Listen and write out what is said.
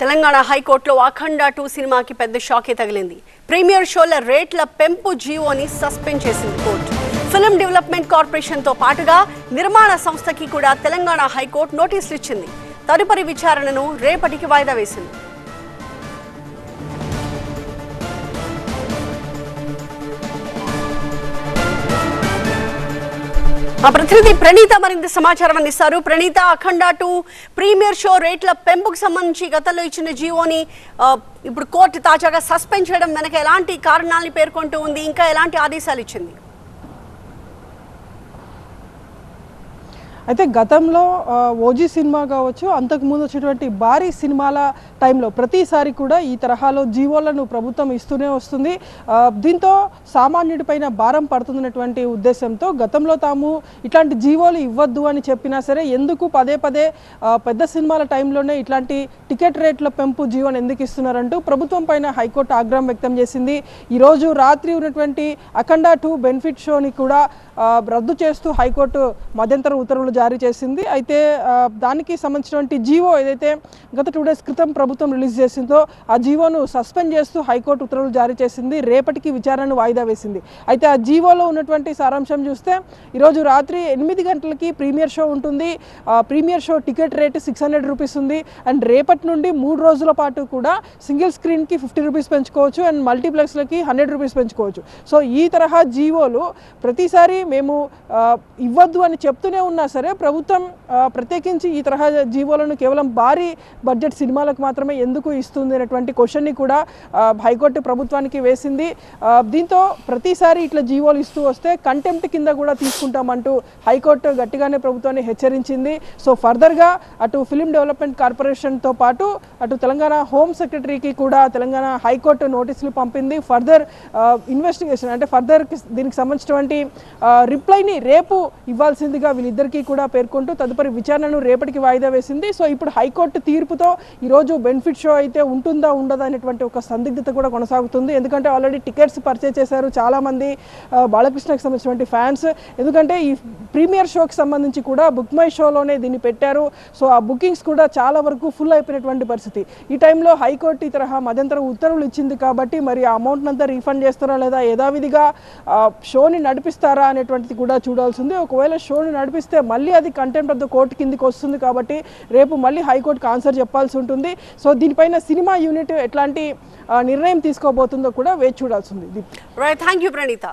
తెలంగాణ హైకోర్టులో అఖండ టూ సినిమాకి పెద్ద షాకే తగిలింది. ప్రీమియర్ షోల రేట్ల పెంపు జీవోని సస్పెండ్ చేసింది కోర్టు. ఫిల్మ్ డెవలప్మెంట్ కార్పొరేషన్తో పాటుగా నిర్మాణ సంస్థకి కూడా తెలంగాణ హైకోర్టు నోటీసులు ఇచ్చింది. తదుపరి విచారణను రేపటికి వాయిదా వేసింది. మా ప్రతినిధి ప్రణీత మరింత సమాచారం అందిస్తారు. Praneeta Akhanda two premiere show రేట్ల పెంపుకు సంబంధించి గతంలో ఇచ్చిన జీవోని ఇప్పుడు కోర్టు తాజాగా సస్పెండ్ చేయడం వెనక ఎలాంటి కారణాలని పేర్కొంటూ ఉంది. ఇంకా ఎలాంటి ఆదేశాలు ఇచ్చింది? అయితే గతంలో ఓజీ సినిమా కావచ్చు అంతకుముందు వచ్చినటువంటి భారీ సినిమాల టైంలో ప్రతిసారి కూడా ఈ తరహాలో జీవోలను ప్రభుత్వం ఇస్తూనే వస్తుంది. దీంతో సామాన్యుడిపైన భారం పడుతుందనేటువంటి ఉద్దేశంతో గతంలో తాము ఇట్లాంటి జీవోలు ఇవ్వద్దు అని చెప్పినా సరే ఎందుకు పదే పదే పెద్ద సినిమాల టైంలోనే ఇట్లాంటి టికెట్ రేట్ల పెంపు జీవోను ఎందుకు ఇస్తున్నారంటూ ప్రభుత్వం పైన హైకోర్టు ఆగ్రహం వ్యక్తం చేసింది. ఈరోజు రాత్రి ఉన్నటువంటి అఖండ టూ బెనిఫిట్ షోని కూడా రద్దు చేస్తూ హైకోర్టు మధ్యంతర ఉత్తర్వులు జారీ చేసింది. అయితే దానికి సంబంధించినటువంటి జీవో ఏదైతే గత టూ డేస్ క్రితం ప్రభుత్వం రిలీజ్ చేసిందో ఆ జీవోను సస్పెండ్ చేస్తూ హైకోర్టు ఉత్తర్వులు జారీ చేసింది. రేపటికి విచారణను వాయిదా వేసింది. అయితే ఆ జీవోలో ఉన్నటువంటి సారాంశం చూస్తే ఈరోజు రాత్రి ఎనిమిది గంటలకి ప్రీమియర్ షో ఉంటుంది. ఆ premiere show ticket rate six hundred rupees ఉంది. అండ్ రేపటి నుండి మూడు రోజుల పాటు కూడా సింగిల్ స్క్రీన్కి ఫిఫ్టీ రూపీస్ పెంచుకోవచ్చు. అండ్ మల్టీప్లెక్స్లకి హండ్రెడ్ రూపీస్ పెంచుకోవచ్చు. సో ఈ తరహా జీవోలు ప్రతిసారి మేము ఇవ్వద్దు అని చెప్తూనే ఉన్నా సరే ప్రభుత్వం ప్రత్యేకించి ఈ తరహా జీవోలను కేవలం భారీ బడ్జెట్ సినిమాలకు మాత్రమే ఎందుకు ఇస్తుంది అనేటువంటి క్వశ్చన్ని కూడా హైకోర్టు ప్రభుత్వానికి వేసింది. దీంతో ప్రతిసారి ఇట్లా జీవోలు ఇస్తూ వస్తే కంటెంప్ట్ కింద కూడా తీసుకుంటామంటూ హైకోర్టు గట్టిగానే ప్రభుత్వాన్ని హెచ్చరించింది. సో ఫర్దర్గా అటు ఫిలిం డెవలప్మెంట్ కార్పొరేషన్తో పాటు అటు తెలంగాణ హోమ్ సెక్రటరీకి కూడా తెలంగాణ హైకోర్టు నోటీసులు పంపింది. ఫర్దర్ ఇన్వెస్టిగేషన్ అంటే ఫర్దర్ దీనికి సంబంధించినటువంటి రిప్లైని రేపు ఇవ్వాల్సిందిగా వీళ్ళిద్దరికీ కూడా పేర్కొంటూ తదుపరి విచారణను రేపటికి వాయిదా వేసింది. సో ఇప్పుడు హైకోర్టు తీర్పుతో ఈరోజు బెనిఫిట్ షో అయితే ఉంటుందా ఉండదా అనేటువంటి ఒక సందిగ్ధత కూడా కొనసాగుతుంది. ఎందుకంటే ఆల్రెడీ టికెట్స్ పర్చేజ్ చేశారు చాలామంది బాలకృష్ణకి సంబంధించినటువంటి ఫ్యాన్స్. ఎందుకంటే ఈ ప్రీమియర్ షోకి సంబంధించి కూడా బుక్ మై షోలోనే దీన్ని పెట్టారు. సో ఆ బుకింగ్స్ కూడా చాలా వరకు ఫుల్ అయిపోయినటువంటి పరిస్థితి. ఈ టైంలో హైకోర్టు ఈ తరహా మధ్యంతర ఉత్తర్వులు ఇచ్చింది కాబట్టి మరి ఆ అమౌంట్ అంతా రీఫండ్ చేస్తారా లేదా యథావిధిగా షోని నడిపిస్తారా అనేటువంటిది కూడా చూడాల్సింది ఒకవేళ షోని నడిపిస్తే మళ్ళీ అది కంటెంప్ట్ ఆఫ్ ద కోర్టు కిందికి వస్తుంది కాబట్టి రేపు మళ్ళీ హైకోర్టుకు ఆన్సర్ చెప్పాల్సి ఉంటుంది. సో దీనిపైన సినిమా యూనిట్ ఎట్లాంటి నిర్ణయం తీసుకోబోతుందో కూడా వేచి చూడాల్సి ఉంది. Right thank you Praneetha